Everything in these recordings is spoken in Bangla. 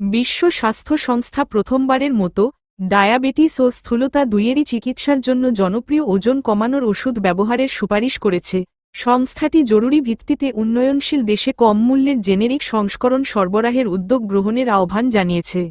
বিশ্ব স্বাস্থ্য সংস্থা প্রথমবারের মতো ডায়াবেটিস ও স্থূলতা দুইয়েরই চিকিৎসার জন্য জনপ্রিয় ওজন কমানোর ওষুধ ব্যবহারের সুপারিশ করেছে। সংস্থাটি জরুরি ভিত্তিতে উন্নয়নশীল দেশে কম মূল্যের জেনেরিক সংস্করণ সরবরাহের উদ্যোগ গ্রহণের আহ্বান জানিয়েছে।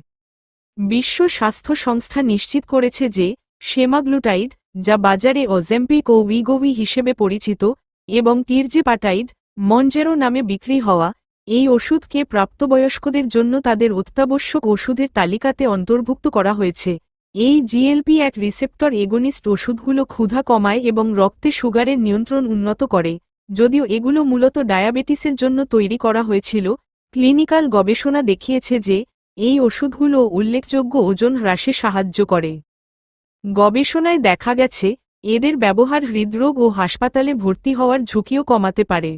বিশ্ব স্বাস্থ্য সংস্থা নিশ্চিত করেছে যে, সেমাগ্লুটাইড, যা বাজারে অজেম্পিক ও উইগোভি হিসেবে পরিচিত, এবং টিরজেপাটাইড, মঞ্জেরো নামে বিক্রি হওয়া এই ওষুধকে প্রাপ্তবয়স্কদের জন্য তাদের অত্যাবশ্যক ওষুধের তালিকাতে অন্তর্ভুক্ত করা হয়েছে। এই জিএলপি এক রিসেপ্টর এগোনিস্ট ওষুধগুলো ক্ষুধা কমায় এবং রক্তে সুগারের নিয়ন্ত্রণ উন্নত করে। যদিও এগুলো মূলত ডায়াবেটিসের জন্য তৈরি করা হয়েছিল, ক্লিনিক্যাল গবেষণা দেখিয়েছে যে এই ওষুধগুলো উল্লেখযোগ্য ওজন হ্রাসে সাহায্য করে। গবেষণায় দেখা গেছে, এদের ব্যবহার হৃদরোগ ও হাসপাতালে ভর্তি হওয়ার ঝুঁকিও কমাতে পারে।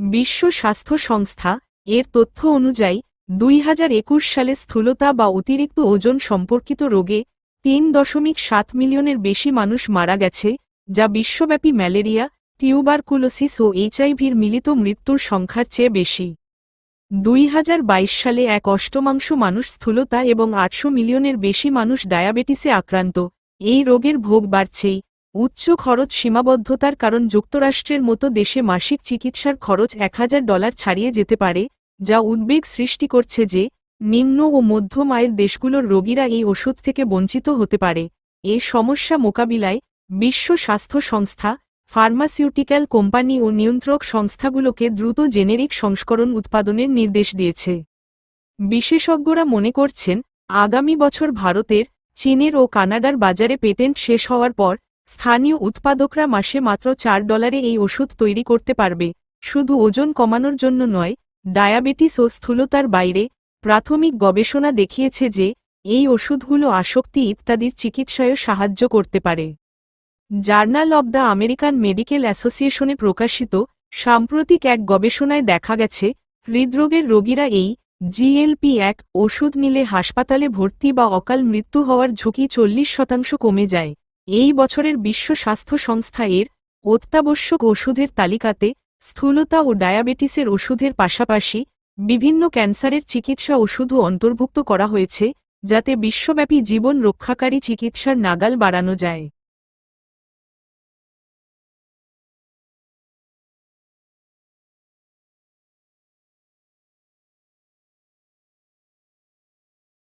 বিশ্ব স্বাস্থ্য সংস্থা এর তথ্য অনুযায়ী, দুই হাজার একুশ সালে স্থূলতা বা অতিরিক্ত ওজন সম্পর্কিত রোগে তিন দশমিক সাত মিলিয়নের বেশি মানুষ মারা গেছে, যা বিশ্বব্যাপী ম্যালেরিয়া, টিউবারকুলোসিস ও এইচআইভির মিলিত মৃত্যুর সংখ্যার চেয়ে বেশি। দুই হাজার বাইশ সালে এক অষ্টমাংশ মানুষ স্থূলতা এবং আটশো মিলিয়নের বেশি মানুষ ডায়াবেটিসে আক্রান্ত। এই রোগের ভোগ বাড়ছেই। উচ্চ খরচ সীমাবদ্ধতার কারণ যুক্তরাষ্ট্রের মতো দেশে মাসিক চিকিৎসার খরচ এক হাজার ডলার ছাড়িয়ে যেতে পারে, যা উদ্বেগ সৃষ্টি করছে যে নিম্ন ও মধ্যম আয়ের দেশগুলোর রোগীরা এই ওষুধ থেকে বঞ্চিত হতে পারে। এ সমস্যা মোকাবিলায় বিশ্ব স্বাস্থ্য সংস্থা, ফার্মাসিউটিক্যাল কোম্পানি ও নিয়ন্ত্রক সংস্থাগুলোকে দ্রুত জেনেরিক সংস্করণ উৎপাদনের নির্দেশ দিয়েছে। বিশেষজ্ঞরা মনে করছেন, আগামী বছর ভারতের, চীনের ও কানাডার বাজারে পেটেন্ট শেষ হওয়ার পর স্থানীয় উৎপাদকরা মাসে মাত্র চার ডলারে এই ওষুধ তৈরি করতে পারবে। শুধু ওজন কমানোর জন্য নয়, ডায়াবেটিস ও স্থূলতার বাইরে প্রাথমিক গবেষণা দেখিয়েছে যে এই ওষুধগুলো আসক্তি ইত্যাদির চিকিৎসায়ও সাহায্য করতে পারে। Journal of the American medical অ্যাসোসিয়েশনে প্রকাশিত সাম্প্রতিক এক গবেষণায় দেখা গেছে, হৃদরোগের রোগীরা এই জিএলপি এক ওষুধ নিলে হাসপাতালে ভর্তি বা অকাল মৃত্যু হওয়ার ঝুঁকি চল্লিশ শতাংশ কমে যায়। এই বছরের বিশ্ব স্বাস্থ্য সংস্থা এর অত্যাবশ্যক ওষুধের তালিকাতে স্থূলতা ও ডায়াবেটিসের ওষুধের পাশাপাশি বিভিন্ন ক্যান্সারের চিকিৎসা ওষুধও অন্তর্ভুক্ত করা হয়েছে, যাতে বিশ্বব্যাপী জীবন রক্ষাকারী চিকিৎসার নাগাল বাড়ানো যায়।